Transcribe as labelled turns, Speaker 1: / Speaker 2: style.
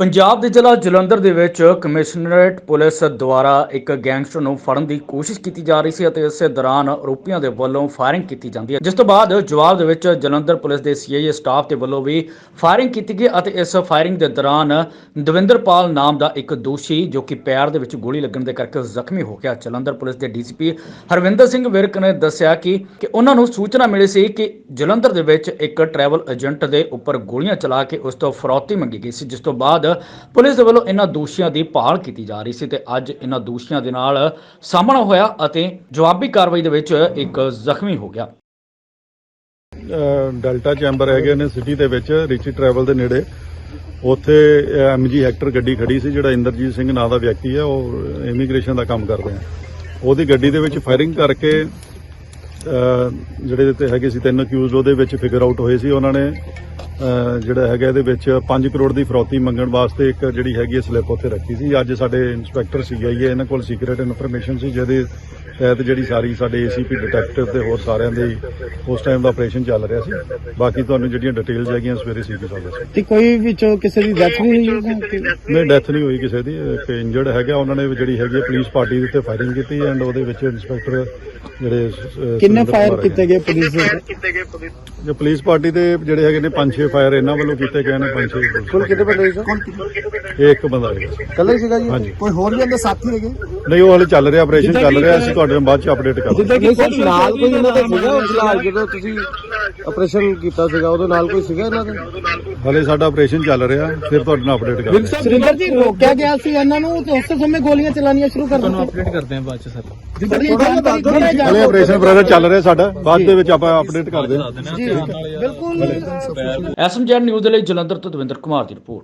Speaker 1: ਪੰਜਾਬ ਦੇ ਜ਼ਿਲ੍ਹਾ ਜਲੰਧਰ ਦੇ ਵਿੱਚ ਕਮਿਸ਼ਨਰੇਟ ਪੁਲਿਸ ਦੁਆਰਾ ਇੱਕ ਗੈਂਗਸਟਰ ਨੂੰ ਫੜਨ ਦੀ ਕੋਸ਼ਿਸ਼ ਕੀਤੀ ਜਾ ਰਹੀ ਸੀ ਅਤੇ ਇਸੇ ਦੌਰਾਨ ਆਰੋਪੀਆਂ ਦੇ ਵੱਲੋਂ ਫਾਇਰਿੰਗ ਕੀਤੀ ਜਾਂਦੀ ਹੈ। ਜਿਸ ਤੋਂ ਬਾਅਦ ਜਵਾਬ ਦੇ ਵਿੱਚ ਜਲੰਧਰ ਪੁਲਿਸ ਦੇ ਸੀਆਈਏ ਸਟਾਫ ਦੇ ਵੱਲੋਂ ਵੀ ਫਾਇਰਿੰਗ ਕੀਤੀ ਗਈ ਅਤੇ ਇਸ ਫਾਇਰਿੰਗ ਦੇ ਦੌਰਾਨ ਦਵਿੰਦਰਪਾਲ ਨਾਮ ਦਾ ਇੱਕ ਦੋਸ਼ੀ ਜੋ ਕਿ ਪੈਰ ਦੇ ਵਿੱਚ ਗੋਲੀ ਲੱਗਣ ਦੇ ਕਰਕੇ ਜ਼ਖਮੀ ਹੋ ਗਿਆ। ਜਲੰਧਰ ਪੁਲਿਸ ਦੇ ਡੀਸੀਪੀ ਹਰਵਿੰਦਰ ਸਿੰਘ ਵਿਰਕ ਨੇ ਦੱਸਿਆ ਕਿ ਕਿ ਉਹਨਾਂ ਨੂੰ ਸੂਚਨਾ ਮਿਲੀ ਸੀ ਕਿ ਜਲੰਧਰ ਦੇ ਵਿੱਚ ਇੱਕ ਟਰੈਵਲ ਏਜੰਟ ਦੇ ਉੱਪਰ ਗੋਲੀਆਂ ਚਲਾ ਕੇ ਉਸ ਤੋਂ ਫਰੌਤੀ ਮੰਗੀ ਗਈ ਸੀ। ਜਿਸ ਤੋਂ ਬਾਅਦ ਪੁਲਿਸ ਦੇ ਵੱਲੋਂ ਇਹਨਾਂ ਦੋਸ਼ੀਆਂ ਦੀ ਭਾਲ ਕੀਤੀ ਜਾ ਰਹੀ ਸੀ ਤੇ ਅੱਜ ਇਹਨਾਂ ਦੋਸ਼ੀਆਂ ਦੇ ਨਾਲ ਸਾਹਮਣਾ ਹੋਇਆ ਅਤੇ ਜਵਾਬੀ ਕਾਰਵਾਈ ਦੇ ਵਿੱਚ ਇੱਕ ਜ਼ਖਮੀ ਹੋ ਗਿਆ।
Speaker 2: ਡੈਲਟਾ ਚੈਂਬਰ ਹੈਗੇ ਨੇ ਸਿਟੀ ਦੇ ਵਿੱਚ, ਰਿਚੀ ਟਰੈਵਲ ਦੇ ਨੇੜੇ। ਉੱਥੇ ਐਮਜੀ ਹੈਕਟਰ ਗੱਡੀ ਖੜੀ ਸੀ, ਜਿਹੜਾ ਇੰਦਰਜੀਤ ਸਿੰਘ ਨਾਂ ਦਾ ਵਿਅਕਤੀ ਹੈ ਉਹ ਇਮੀਗ੍ਰੇਸ਼ਨ ਦਾ ਕੰਮ ਕਰਦੇ ਆ। ਉਹਦੀ ਗੱਡੀ ਦੇ ਵਿੱਚ ਫਾਇਰਿੰਗ ਕਰਕੇ ਜਿਹੜੇ ਤੇ ਹੈਗੇ ਸੀ ਤਿੰਨ ਅਕਿਊਜ਼, ਉਹਦੇ ਵਿੱਚ ਫਿਗਰ ਆਊਟ ਹੋਏ ਸੀ ਉਹਨਾਂ ਨੇ। ਜਿਹੜਾ ਹੈਗਾ ਇਹਦੇ ਵਿੱਚ 5 ਕਰੋੜ ਦੀ ਫਰੌਤੀ ਮੰਗਣ ਵਾਸਤੇ ਇੱਕ ਜਿਹੜੀ ਹੈਗੀ ਸਲਿੱਪ ਉੱਥੇ ਰੱਖੀ ਸੀ। ਅੱਜ ਸਾਡੇ ਇੰਸਪੈਕਟਰ ਸੀਆਈਏ ਇਹਨਾਂ ਕੋਲ ਸੀਕ੍ਰੀਟ ਇਨਫੋਰਮੇਸ਼ਨ ਸੀ ਜਿਹਦੇ ਤਹਿਤ ਜਿਹੜੀ ਸਾਰੀ ਸਾਡੇ ਏਸੀਪੀ ਡਿਟੈਕਟਿਵ ਤੇ ਹੋਰ ਸਾਰਿਆਂ ਦੇ ਉਸ ਟਾਈਮ ਦਾ ਆਪਰੇਸ਼ਨ ਚੱਲ ਰਿਹਾ ਸੀ। ਬਾਕੀ ਤੁਹਾਨੂੰ ਜਿਹੜੀਆਂ ਡਿਟੇਲਸ ਹੈਗੀਆਂ ਸਵੇਰੇ ਸੀਪੀ ਸਾਹਿਬ ਦੱਸੋ
Speaker 3: ਤੇ ਕੋਈ ਵਿੱਚੋਂ ਕਿਸੇ ਦੀ ਡੈਥ ਵੀ ਹੋਈ? ਕਿ-
Speaker 2: ਨਹੀਂ ਡੈਥ ਨਹੀਂ ਹੋਈ ਕਿਸੇ ਦੀ। ਇੱਕ ਇੰਜਰਡ ਹੈਗਾ ਉਹਨਾਂ ਨੇ ਜਿਹੜੀ ਹੈਗੀ ਹੈ ਪੁਲਿਸ ਪਾਰਟੀ ਦੇ ਉੱਤੇ ਫਾਇਰਿੰਗ ਕੀਤੀ ਐਂਡ ਉਹਦੇ ਵਿੱਚ ਇੰਸਪੈਕਟਰ ਜਿਹੜੇ
Speaker 3: ਕਿੰਨੇ ਫਾਇਰ ਕੀਤੇ ਗਏ ਪੁਲਿਸ ਦੇ
Speaker 2: ਜੇ ਪੁਲਿਸ ਪਾਰਟੀ ਦੇ ਜਿਹੜੇ ਹੈਗੇ ਨੇ 5-6 ਫਾਇਰ ਇਹਨਾਂ ਵੱਲੋਂ ਕੀਤੇ ਗਏ ਨੇ 5-6
Speaker 3: ਕੁੱਲ ਕਿੰਨੇ ਬੰਦੇ ਸੀ?
Speaker 2: ਇਹ ਇੱਕ ਬੰਦਾ ਹੈਗਾ
Speaker 3: ਕੱਲਾ ਹੀ ਸੀਗਾ ਜੀ?
Speaker 2: ਹਾਂਜੀ।
Speaker 3: ਕੋਈ ਹੋਰ ਵੀ ਅੰਦਰ ਸਾਥੀ ਹੈਗੇ?
Speaker 2: ਨਹੀਂ ਉਹ ਹਲੇ ਚੱਲ ਰਿਹਾ ਆਪਰੇਸ਼ਨ ਚੱਲ ਰਿਹਾ ਅਸੀਂ ਤੁਹਾਡੇ ਨਾਲ ਬਾਅਦ ਚ ਅਪਡੇਟ ਕਰ ਦਾਂਗੇ
Speaker 3: ਜਿੱਦਾਂ ਕਿ ਕੋਈ ਨਾਲ ਕੋਈ ਇਹਨਾਂ ਦਾ ਸੀਗਾ ਉਹ ਫਿਲਹਾਲ ਜਦੋਂ ਤੁਸੀਂ ਆਪਰੇਸ਼ਨ ਕੀਤਾ ਸੀਗਾ ਉਹਦੇ ਨਾਲ ਕੋਈ ਸੀਗਾ ਇਹਨਾਂ ਦੇ?
Speaker 2: ਹਲੇ ਸਾਡਾ ਆਪਰੇਸ਼ਨ ਚੱਲ ਰਿਹਾ ਫਿਰ ਤੁਹਾਡੇ ਨਾਲ ਅਪਡੇਟ ਕਰਾਂਗੇ
Speaker 3: ਸੁਰਿੰਦਰ ਜੀ ਰੋਕਿਆ ਗਿਆ ਸੀ ਇਹਨਾਂ ਨੂੰ ਤੇ ਉਸੇ ਸਮੇਂ ਗੋਲੀਆਂ ਚਲਾਉਣੀਆਂ ਸ਼ੁਰੂ ਕਰ ਦਿੱਤੀਆਂ।
Speaker 4: ਅਪਡੇਟ ਕਰਦੇ ਹਾਂ ਬਾਅਦ ਚ ਸਰ।
Speaker 2: ਹਲੇ। ਆਪਰੇਸ਼ਨ ਬ੍ਰਦਰ ਚੱਲ ਰਿਹਾ ਸਾਡਾ ਬਾਅਦ ਦੇ ਵਿੱਚ ਆਪਾਂ ਅਪਡੇਟ ਕਰਦੇ ਹਾਂ।
Speaker 3: ਜੀ ਬਿਲਕੁਲ।
Speaker 1: ਐਸਐਮਜੈਡ ਨਿਊਜ਼ ਦੇ ਲਈ ਜਲੰਧਰ ਤੋਂ ਦਵਿੰਦਰ ਕੁਮਾਰ ਦੀ ਰਿਪੋਰਟ।